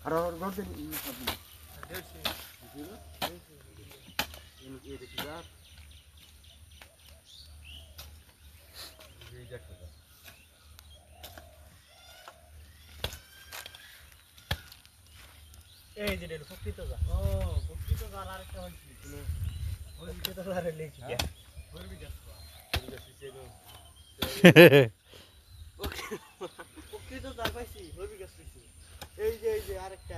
আর ওর ঘর দিন এই যে প্রকৃত যা ও প্রকৃত যা আর একটা হইছে প্রকৃত যা আর লেখি প্রকৃত যা পাইছি হইবি গাছ পাইছি এই যে এই যে আরেকটা এই যে এটা বলে অন্য হইবি আসরে